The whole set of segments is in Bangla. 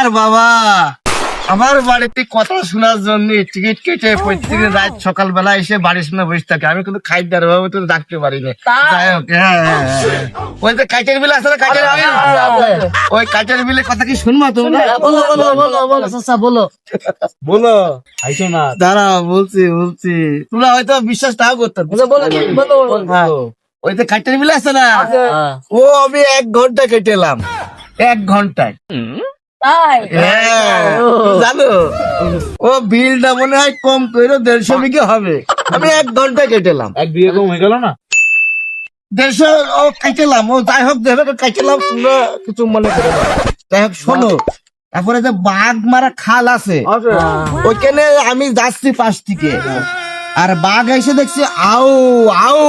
আর বাবা। আমার বাড়িতে কথা শোনার জন্য টিকিট কেটে প্রত্যেকদিন রাত সকালবেলা এসে বাড়ির সামনে বসে থাকে। আমি কিন্তু খাইদার ভাবে তো ডাকতে পারি না। যাই হোক হ্যাঁ, হ্যাঁ, হ্যাঁ। ওই যে কাইটের বিল কাইটের বিল? ওই কাইটের বিলে কথা কি শুনবা তোমরা বলো বলো বলো বলো চাচা বলো। বলো। আইসো না। দাঁড়া বলছি বলছি। তোমরা হয়তো বিশ্বাস নাও করতে বলো বলো বলো। ওই যে কাইটের বিল আছে না। ও আমি এক ঘণ্টা কেটেলাম। এক ঘন্টায়। তাই? হ্যাঁ, জানো? ও বিলটা মনে হয় কম করে দেড়শো বিঘে হবে। আমি এক ঘণ্টা কেটেলাম। এক বিয়ে কম হয়ে গেল না? দেড়শো ও যাই হোক দেখো কাইটেলাম তোমরা কিছু মনে করো যাই হোক শোনো তারপরে যে বাঘ মারা খাল আছে ওইখানে আমি যাচ্ছি পাশ থেকে। আর বাঘ এসে দেখছি আউ আউ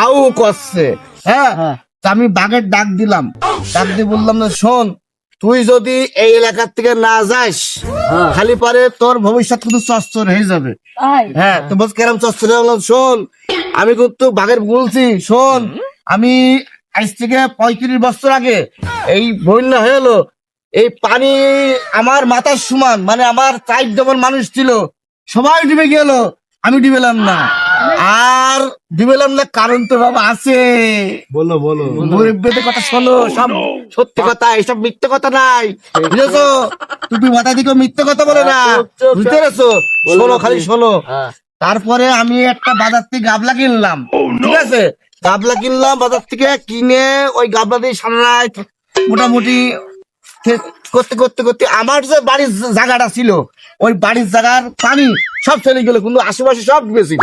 আউ করছে। হ্যাঁ? হ্যাঁ। আমি বাঘের ডাক দিলাম। ডাক দিয়ে বললাম না শোন তুই যদি এই এলাকার থেকে না যাস হ্যাঁ। খালি পারে তোর ভবিষ্যৎ কিন্তু চস্তর হয়ে যাবে। হ্যাঁ তো বলছি কেরম চস্তর শোন আমি কিন্তু বাঘের বলছি শোন আমি আজ থেকে পঁয়ত্রিশ বছর আগে এই বন্যা হয়ে গেলো এই পানি আমার মাথার সমান মানে আমার চার ডবল মানুষ ছিল সবাই ডুবে গেল আমি ডুবেলাম না। আর ডুবেলাম না কারণ তো বাবা আছে। বলো বলো। মুরব্বীদের কথা শোনো সব সত্যি কথা এসব মিথ্যে কথা নাই। বুঝেছ? তুমি মাথা দিকে মিথ্যে কথা বলে না। বুঝতে পেরেছ? শোনো খালি শোনো। হ্যাঁ। তারপরে আমি একটা বাজার থেকে গাবলা কিনলাম। ঠিক আছে? গাবলা কিনলাম বাজার থেকে কিনে ওই গাবলা দিয়ে সামনায় মোটামুটি করতে করতে করতে আমার যে বাড়ির জায়গাটা ছিল ওই বাড়ির জায়গার পানি সব চলে গেল কিন্তু আশেপাশে সব ডুবেছিল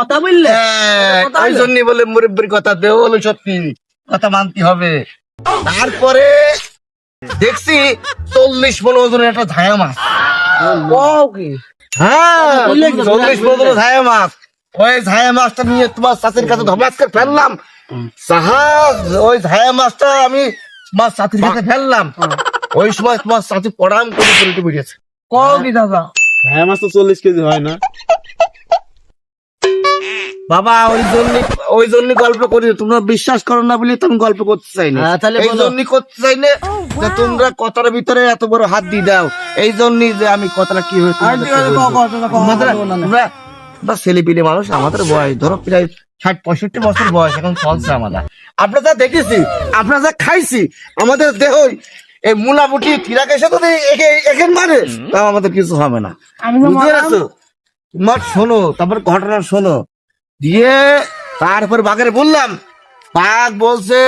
কথা বললে? হ্যাঁ, ওই জন্য বলে মুরব্বীর কথা দেও বলো সত্যি। কথা মানতে হবে। তারপরে দেখছি চল্লিশ ওজনের একটা ধায়া মাছ। হ্যাঁ চল্লিশ ওজনের ধায়া মাছ। ওই ধায়া মাছটা নিয়ে তোমার চাষির কাছে ধমাস করে ফেললাম। ওই ধায়া মাছটা আমি চাষির কাছে ফেললাম। ওই সময় তোমার চাষি পড়াম করে বেরিয়েছে দাদা? হ্যাঁ মাছ তো চল্লিশ কেজি হয় না। বাবা ওই জন্য ওই জন্য গল্প করি তোমরা বিশ্বাস করো না বলে তুমি গল্প করতে চাই না। হ্যাঁ, তাহলে এই। জন্য করতে চাই না যে তোমরা কথার ভিতরে এত বড় হাত দিয়ে দাও। এই জন্যই যে আমি কথাটা কি হয়েছে বা ছেলে পিলে মানুষ আমাদের বয়স ধরো প্রায় ষাট পঁয়ষট্টি বছর বয়স এখন চলছে আমাদের। আমরা যা দেখেছি আমরা যা খাইছি আমাদের দেহ এই মুলামুটি তিরাক এসে একে- এখান মারে। তাও আমাদের কিছু হবে না। বুঝতে পেরেছ? তোমার শোনো তারপর ঘটনা শোনো। দিয়ে তারপর বাঘের বললাম বাঘ বলছে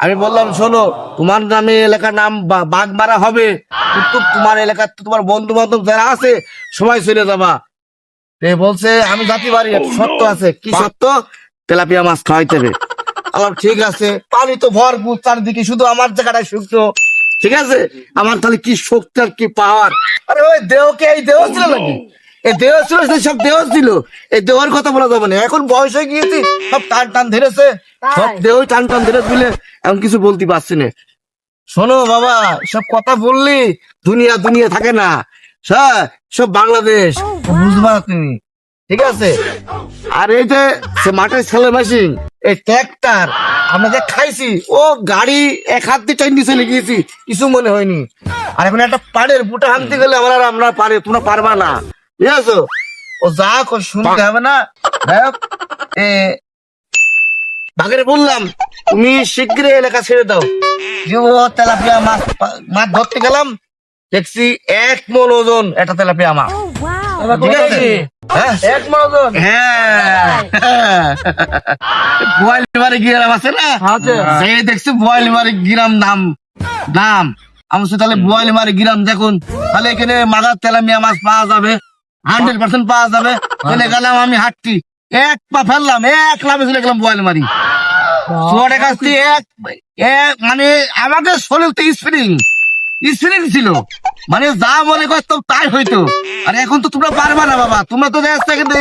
আমি বললাম শোনো তোমার নামে এলাকার নাম বাঘ মারা হবে কিন্তু তোমার এলাকার তো তোমার বন্ধু বান্ধব যারা আছে সবাই চলে যাবা। বলছে আমি জাতি পারি সত্য আছে। কি সত্য? তেলাপিয়া মাছ খাওয়াইতে হবে। আমার ঠিক আছে পানি তো ভরপুর চারদিকে শুধু আমার জায়গাটায় শুকনো ঠিক আছে? আমার তাহলে কি শক্তি আর কি পাওয়ার আরে ওই দেহকে এই দেহ ছিল নাকি? এই দেহ ছিল সব দেহ ছিল। এই দেহের কথা বলা যাবে না। এখন বয়স হয়ে গিয়েছি সব টান টান ধরেছে। সব দেহ টান টান ধরে দিলে এখন কিছু বলতে পারছি না। শোনো বাবা সব কথা বললি দুনিয়া দুনিয়া থাকে না। সব বাংলাদেশ বুঝবা তুমি। ঠিক আছে? আর এই যে সে মাঠের ছেলে মেশিন এই ট্র্যাক্টর আমরা যে খাইছি ও গাড়ি এক হাত দিয়ে টাইম চলে গিয়েছি কিছু মনে হয়নি। আর এখন একটা পাড়ের বুটা হানতে গেলে আমরা আমরা পারে তোমরা পারবা না। ঠিক আছে ও যা শুনতে হবে না। বাঘের বললাম তুমি শীঘ্রই এলাকা ছেড়ে দাও। তেলাপিয়া মাছ মাছ ধরতে গেলাম। দেখছি এক মন ওজন একটা তেলাপিয়া মাছ। ঠিক আছে? হ্যাঁ? হ্যাঁ। গ্রাম আছে না? আছে। সেই দেখছি বোয়ালিমারি গ্রাম নাম নাম আমি বলছি, তাহলে বোয়ালিমারি গ্রাম দেখুন। তাহলে এখানে মাদার তেলামিয়া মাছ পাওয়া যাবে। হান্ড্রেড পার্সেন্ট পাওয়া যাবে। চলে গেলাম আমি হাঁটতি এক পা ফেললাম এক লাভে চলে গেলাম বোয়ালিমারি চোরের কাছ থেকে এক এক মানে আমাকে শরীর তো স্প্রিং স্প্রিং ছিল। মানে যা মনে করতাম তাই হইতো। আর এখন তো তোমরা পারবা না বাবা। তোমরা তো দেখা কিন্তু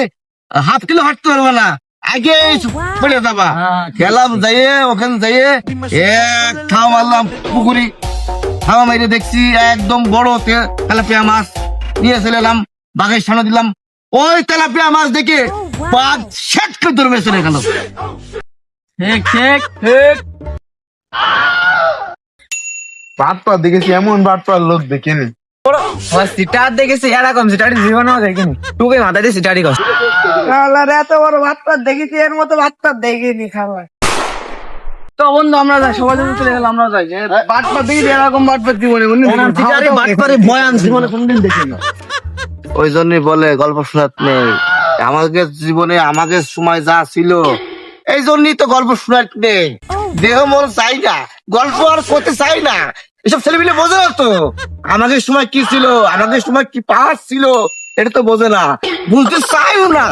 হাফ কিলো হাঁটতে পারবে না। আগে পড়ে যাবা। হ্যাঁ, গেলাম যাইয়ে ওখানে যাইয়ে এক ঠাও মারলাম পুকুরি। ঠাও মেরে দেখছি একদম বড় তেলাপিয়া মাছ। নিয়ে চলে এলাম। বাঘের সামনে দিলাম। ওই তেলাপিয়া মাছ দেখে বাঘ সেট করে ধরবে চলে গেল। ঠিক ঠিক ঠিক। বাটপা দেখেছি এমন বাটপার লোক দেখিনি। সিটার দেখেছি এরকম সিটারি জীবনেও দেখিনি। টুকে মাথায় দিয়ে সিটারি কষ্ট এত বড় বাচ্চা দেখেছি এর মতো বাচ্চা দেখিনি খাবার। তো বন্ধু আমরা যাই সবাই যদি চলে গেলাম আমরা যাই। দেখি এরকম জীবনে বাটপারে বয়ান জীবনে কোনদিন দেখি না ওই জন্যই বলে, গল্প শোনাত নেই। আমাদের জীবনে আমাদের সময় যা ছিল এই জন্যই তো গল্প শোনাত নেই। দেহ, মন চাই না, গল্প আর করতে চাই না। এসব ছেলে মিলে বোঝে তো। আমাদের সময় কি ছিল আমাদের সময় কি পাহাড় ছিল, এটা তো বোঝে না। বুঝতে চাইও না।